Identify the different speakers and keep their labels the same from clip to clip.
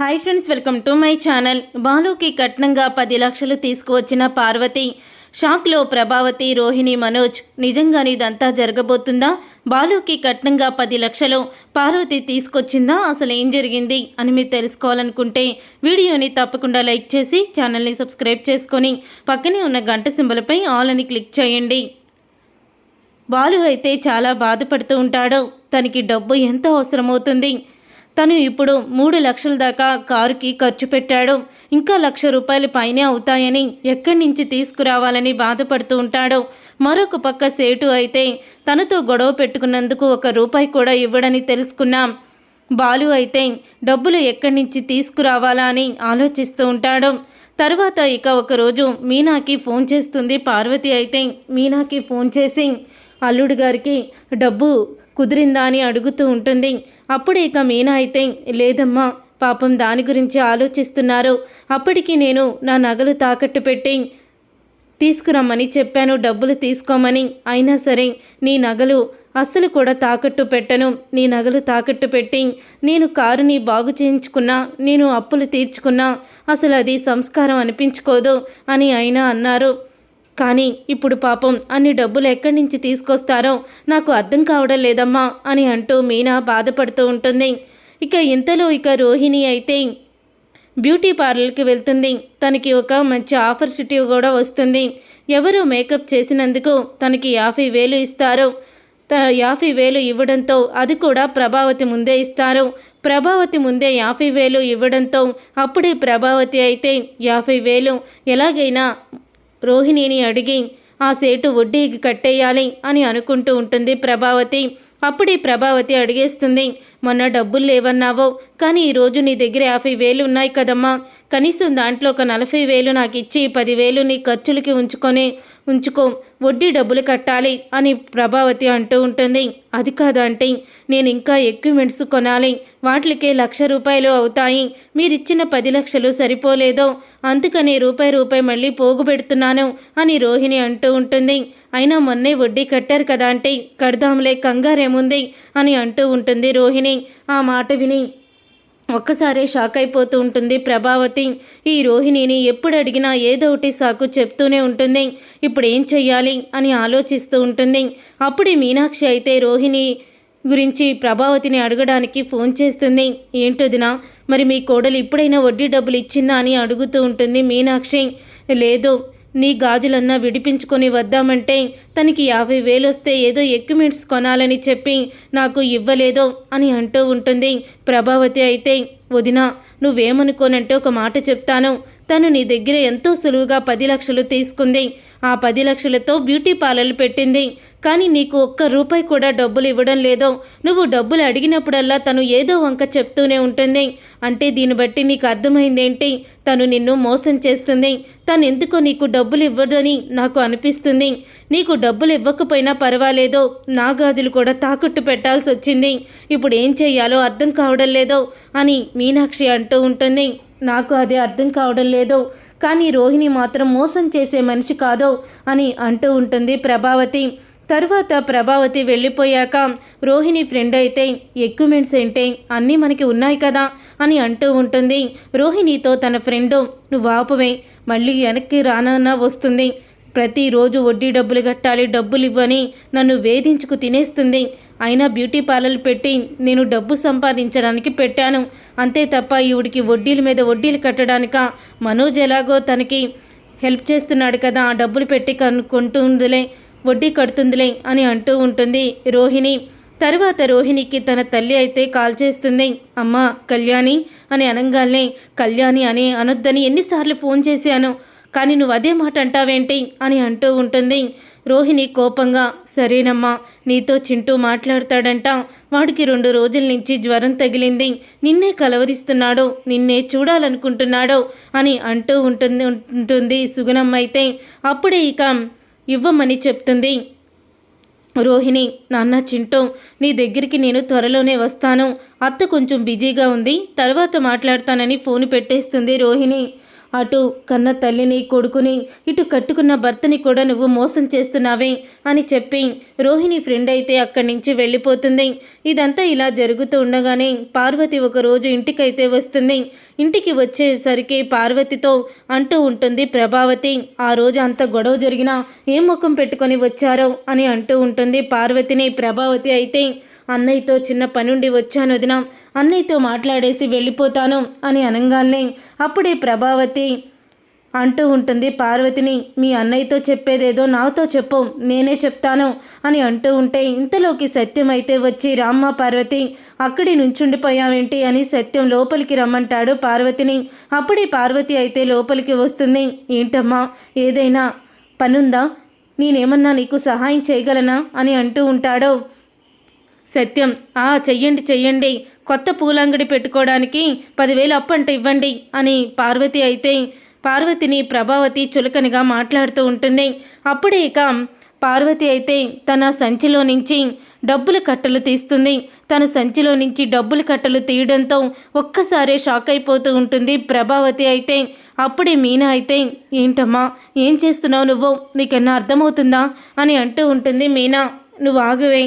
Speaker 1: Hi friends welcome to my channel బాలుకి కట్నంగా పది లక్షలు తీసుకువచ్చిన పార్వతి షాక్లో ప్రభావతి రోహిణి మనోజ్ నిజంగానే ఇదంతా జరగబోతుందా? బాలుకి కట్నంగా పది లక్షలు పార్వతి తీసుకొచ్చిందా? అసలు ఏం జరిగింది? అని మీరు తెలుసుకోవాలనుకుంటే వీడియోని తప్పకుండా లైక్ చేసి ఛానల్ని సబ్స్క్రైబ్ చేసుకొని పక్కనే ఉన్న గంట సింబలపై ఆల్ అని క్లిక్ చేయండి. బాలు అయితే చాలా బాధపడుతూ ఉంటాడు. తనకి డబ్బు ఎంత అవసరమవుతుంది? తను ఇప్పుడు మూడు లక్షల దాకా కారుకి ఖర్చు పెట్టాడు. ఇంకా లక్ష రూపాయలు పైనే అవుతాయని ఎక్కడి నుంచి తీసుకురావాలని బాధపడుతూ ఉంటాడు. మరొక పక్క సేటు అయితే తనతో గొడవ పెట్టుకున్నందుకు ఒక రూపాయి కూడా ఇవ్వడని తెలుసుకున్నాం. బాలు అయితే డబ్బులు ఎక్కడి నుంచి తీసుకురావాలా అని ఆలోచిస్తూ ఉంటాడు. తర్వాత ఇక ఒకరోజు మీనాకి ఫోన్ చేస్తుంది. పార్వతి అయితే మీనాకి ఫోన్ చేసి అల్లుడు గారికి డబ్బు కుదిరిందా అని అడుగుతూ ఉంటుంది. అప్పుడు ఇక మీనా అయితే లేదమ్మా పాపం దాని గురించి ఆలోచిస్తున్నారు. అప్పటికి నేను నా నగలు తాకట్టు పెట్టి తీసుకురమ్మని చెప్పాను డబ్బులు తీసుకోమని. అయినా సరే నీ నగలు అస్సలు కూడా తాకట్టు పెట్టను. నీ నగలు తాకట్టు పెట్టి నేను కారుని బాగు చేయించుకున్నా నేను అప్పులు తీర్చుకున్నా అసలు అది సంస్కారం అనిపించుకోదు అని అయినా అన్నారు. కానీ ఇప్పుడు పాపం అన్ని డబ్బులు ఎక్కడి నుంచి తీసుకొస్తారో నాకు అర్థం కావడం లేదమ్మా అని అంటూ మీనా బాధపడుతూ ఉంటుంది. ఇక ఇంతలో ఇక రోహిణి అయితే బ్యూటీ పార్లర్కి వెళ్తుంది. తనకి ఒక మంచి ఆఫర్ సిటీ కూడా వస్తుంది. ఎవరు మేకప్ చేసినందుకు తనకి యాభై వేలు ఇస్తారు. యాభై వేలు ఇవ్వడంతో అది కూడా ప్రభావతి ముందే ఇస్తారు. ప్రభావతి ముందే యాభై వేలు ఇవ్వడంతో అప్పుడే ప్రభావతి అయితే యాభై వేలు ఎలాగైనా రోహిణిని అడిగి ఆ సేటు వడ్డీకి కట్టేయాలి అని అనుకుంటూ ఉంటుంది ప్రభావతి. అప్పుడే ప్రభావతి అడిగేస్తుంది మొన్న డబ్బులు లేవన్నావో కానీ ఈరోజు నీ దగ్గర యాభై వేలు ఉన్నాయి కదమ్మా. కనీసం దాంట్లో ఒక నలభై వేలు నాకు ఇచ్చి పదివేలు నీ ఖర్చులకి ఉంచుకొని ఉంచుకో. వడ్డీ డబ్బులు కట్టాలి అని ప్రభావతి అంటూ ఉంటుంది. అది కాదంటే నేను ఇంకా ఎక్విప్మెంట్స్ కొనాలి. వాటికే లక్ష రూపాయలు అవుతాయి. మీరిచ్చిన పది లక్షలు సరిపోలేదో అందుకని రూపాయి రూపాయి మళ్ళీ పోగు పెడుతున్నాను అని రోహిణి అంటూ ఉంటుంది. అయినా మొన్నే వడ్డీ కట్టారు కదా అంటే కడదాంలే కంగారేముంది అని అంటూ ఉంటుంది రోహిణి. ఆ మాట విని ఒక్కసారే షాక్ అయిపోతూ ఉంటుంది ప్రభావతి. ఈ రోహిణిని ఎప్పుడు అడిగినా ఏదో ఒకటి సాకు చెప్తూనే ఉంటుంది. ఇప్పుడు ఏం చెయ్యాలి అని ఆలోచిస్తూ ఉంటుంది. అప్పుడే మీనాక్షి అయితే రోహిణి గురించి ప్రభావతిని అడగడానికి ఫోన్ చేస్తుంది. ఏంటోదినా మరి మీ కోడలు ఇప్పుడైనా వడ్డీ డబ్బులు ఇచ్చిందా అని అడుగుతూ ఉంటుంది మీనాక్షి. లేదు నీ గాజులన్నా విడిపించుకొని వద్దామంటే తనకి యాభై వేలు వస్తే ఏదో ఎక్విప్మెంట్స్ కొనాలని చెప్పి నాకు ఇవ్వలేదో అని అంటూ ఉంటుంది ప్రభావతి అయితే వదిన నువ్వేమనుకోనంటే ఒక మాట చెప్తాను. తను నీ దగ్గర ఎంతో సులువుగా పది లక్షలు తీసుకుంది. ఆ పది లక్షలతో బ్యూటీ పార్లర్లు పెట్టింది. కానీ నీకు ఒక్క రూపాయి కూడా డబ్బులు ఇవ్వడం లేదో. నువ్వు డబ్బులు అడిగినప్పుడల్లా తను ఏదో వంక చెప్తూనే ఉంటుంది. అంటే దీన్ని బట్టి నీకు అర్థమైందేంటి తను నిన్ను మోసం చేస్తుంది. తను ఎందుకో నీకు డబ్బులు ఇవ్వదని నాకు అనిపిస్తుంది. నీకు డబ్బులు ఇవ్వకపోయినా పర్వాలేదో. నా గాజులు కూడా తాకట్టు పెట్టాల్సి వచ్చింది. ఇప్పుడు ఏం చేయాలో అర్థం కావడం లేదో అని మీనాక్షి అంటూ ఉంటుంది. నాకు అది అర్థం కావడం లేదు. కానీ రోహిణి మాత్రం మోసం చేసే మనిషి కాదో అని అంటూ ఉంటుంది ప్రభావతి. తర్వాత ప్రభావతి వెళ్ళిపోయాక రోహిణి ఫ్రెండ్ అయితే ఎక్విప్మెంట్స్ ఏంటి? అన్నీ మనకి ఉన్నాయి కదా? అని అంటూ ఉంటుంది. రోహిణితో తన ఫ్రెండు నువ్వు ఆపువే. మళ్ళీ వెనక్కి రానన్నా వస్తుంది. ప్రతిరోజు వడ్డీ డబ్బులు కట్టాలి డబ్బులు ఇవ్వని నన్ను వేధించుకు తినేస్తుంది. అయినా బ్యూటీ పార్లర్ పెట్టి నేను డబ్బు సంపాదించడానికి పెట్టాను. అంతే తప్ప ఈవిడికి వడ్డీల మీద వడ్డీలు కట్టడానిక మనోజ్ ఎలాగో తనకి హెల్ప్ చేస్తున్నాడు కదా ఆ డబ్బులు పెట్టి కనుక్కుంటుందిలే వడ్డీ కడుతుందిలే అని అంటూ ఉంటుంది రోహిణి. తర్వాత రోహిణికి తన తల్లి అయితే కాల్ చేస్తుంది. అమ్మ కళ్యాణి అని అనగానే కళ్యాణి అని అనొద్దని ఎన్నిసార్లు ఫోన్ చేశాను. కానీ నువ్వు అదే మాట అంటావేంటి? అని అంటూ ఉంటుంది. రోహిణి కోపంగా సరేనమ్మా నీతో చింటూ మాట్లాడతాడంట. వాడికి రెండు రోజుల నుంచి జ్వరం తగిలింది. నిన్నే కలవరిస్తున్నాడు నిన్నే చూడాలనుకుంటున్నాడు అని అంటూ ఉంటుంది ఉంటుంది సుగుణమ్మ అయితే. అప్పుడే ఇక ఇవ్వమని చెప్తుంది. రోహిణి నాన్న చింటూ నీ దగ్గరికి నేను త్వరలోనే వస్తాను. అత్త కొంచెం బిజీగా ఉంది. తర్వాత మాట్లాడతానని ఫోన్ పెట్టేస్తుంది రోహిణి. అటు కన్న తల్లిని కొడుకుని ఇటు కట్టుకున్న భర్తని కూడా నువ్వు మోసం చేస్తున్నావే అని చెప్పి రోహిణి ఫ్రెండ్ అయితే అక్కడి నుంచి వెళ్ళిపోతుంది. ఇదంతా ఇలా జరుగుతూ ఉండగానే పార్వతి ఒకరోజు ఇంటికైతే వస్తుంది. ఇంటికి వచ్చేసరికి పార్వతితో అంటూ ఉంటుంది ప్రభావతి ఆ రోజు అంత గొడవ జరిగినా ఏం ముఖం పెట్టుకొని వచ్చారో? అని అంటూ ఉంటుంది పార్వతిని. ప్రభావతి అయితే అన్నయ్యతో చిన్న పనుండి వచ్చాను వదిన. అన్నయ్యతో మాట్లాడేసి వెళ్ళిపోతాను అని అనగానే అప్పుడే ప్రభావతి అంటూ ఉంటుంది పార్వతిని మీ అన్నయ్యతో చెప్పేదేదో నాతో చెప్పు నేనే చెప్తాను అని అంటూ ఉంటే ఇంతలోకి సత్యం అయితే వచ్చి రామ్మ పార్వతి అక్కడి నుంచుండిపోయావేంటి అని సత్యం లోపలికి రమ్మంటాడు పార్వతిని. అప్పుడే పార్వతి అయితే లోపలికి వస్తుంది. ఏంటమ్మా ఏదైనా పనుందా? నేనేమన్నా నీకు సహాయం చేయగలనా? అని అంటూ ఉంటాడో. సత్యం. ఆ చెయ్యండి చెయ్యండి. కొత్త పూలంగడి పెట్టుకోవడానికి పదివేలు అప్పంట ఇవ్వండి అని పార్వతి అయితే పార్వతిని ప్రభావతి చులకనగా మాట్లాడుతూ ఉంటుంది. అప్పుడే ఇక పార్వతి అయితే తన సంచిలో నుంచి డబ్బుల కట్టలు తీస్తుంది. తన సంచిలో నుంచి డబ్బుల కట్టలు తీయడంతో ఒక్కసారే షాక్ అయిపోతూ ఉంటుంది ప్రభావతి అయితే. అప్పుడే మీనా అయితే ఏంటమ్మా ఏం చేస్తున్నావు నువ్వు? నీకన్నా అర్థమవుతుందా? అని అంటూ ఉంటుంది మీనా. నువ్వు ఆగువే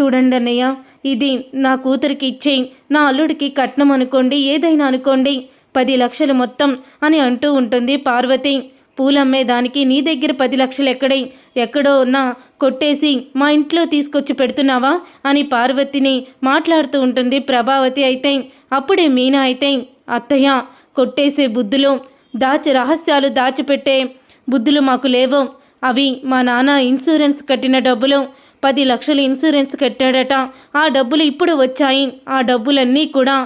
Speaker 1: చూడండి అన్నయ్య ఇది నా కూతురికి ఇచ్చే నా అల్లుడికి కట్నం అనుకోండి ఏదైనా అనుకోండి. పది లక్షలు మొత్తం అని అంటూ ఉంటుంది పార్వతి. పూలమ్మేదానికి నీ దగ్గర పది లక్షలు ఎక్కడే? ఎక్కడో ఉన్నా కొట్టేసి మా ఇంట్లో తీసుకొచ్చి పెడుతున్నావా? అని పార్వతిని మాట్లాడుతూ ఉంటుంది ప్రభావతి అయితే. అప్పుడే మీనా అయితే అత్తయ్య కొట్టేసే బుద్ధులు దాచి రహస్యాలు దాచిపెట్టే బుద్ధులు మాకు లేవు. అవి మా నాన్న ఇన్సూరెన్స్ కట్టిన డబ్బులు పది లక్షలు ఇన్సూరెన్స్ కట్టాడట. ఆ డబ్బులు ఇప్పుడు వచ్చాయి. ఆ డబ్బులన్నీ కూడా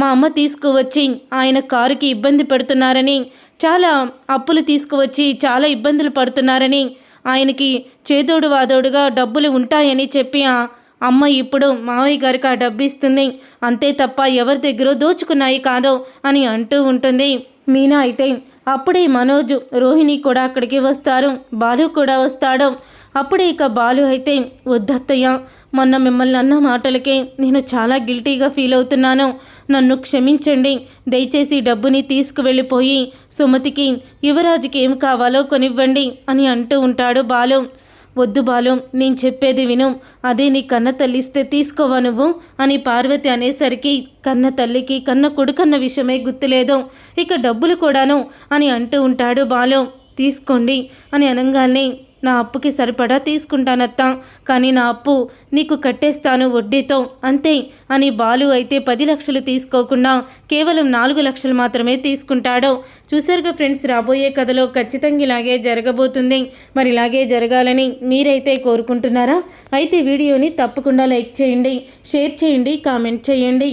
Speaker 1: మా అమ్మ తీసుకువచ్చి ఆయన కారుకి ఇబ్బంది పెడుతున్నారని చాలా అప్పులు తీసుకువచ్చి చాలా ఇబ్బందులు పడుతున్నారని ఆయనకి చేదోడు వాదోడుగా డబ్బులు ఉంటాయని చెప్పి ఆ అమ్మ ఇప్పుడు మావయ్య గారికి ఆ డబ్బు ఇస్తుంది. అంతే తప్ప ఎవరి దగ్గర దోచుకున్నాయి కాదో అని అంటూ ఉంటుంది. మీనా అయితే అప్పుడే మనోజ్ రోహిణి కూడా అక్కడికి వస్తారు. బాలు కూడా వస్తాడు. అప్పుడే ఇక బాలు అయితే వద్దత్తయ్య మొన్న మిమ్మల్ని అన్న మాటలకే నేను చాలా గిల్టీగా ఫీల్ అవుతున్నాను. నన్ను క్షమించండి. దయచేసి డబ్బుని తీసుకువెళ్ళిపోయి సుమతికి యువరాజుకి ఏం కావాలో కొనివ్వండి అని అంటూ ఉంటాడు బాలు. వద్దు బాలు నేను చెప్పేది విను. అదే నీ కన్న తల్లిస్తే తీసుకోవా నువ్వు? అని పార్వతి అనేసరికి కన్న తల్లికి కన్న కొడుకన్న విషయమే గుర్తులేదు. ఇక డబ్బులు కూడాను అని అంటూ ఉంటాడు బాలు. తీసుకోండి అని అనగానే నా అప్పుకి సరిపడా తీసుకుంటానత్తా. కానీ నా అప్పు నీకు కట్టేస్తాను వడ్డీతో. అంతే అని బాలు అయితే పది లక్షలు తీసుకోకుండా కేవలం నాలుగు లక్షలు మాత్రమే తీసుకుంటాడు. చూసారుగా ఫ్రెండ్స్ రాబోయే కథలో ఖచ్చితంగా ఇలాగే జరగబోతుంది. మరి ఇలాగే జరగాలని మీరైతే కోరుకుంటున్నారా? అయితే వీడియోని తప్పకుండా లైక్ చేయండి షేర్ చేయండి కామెంట్ చేయండి.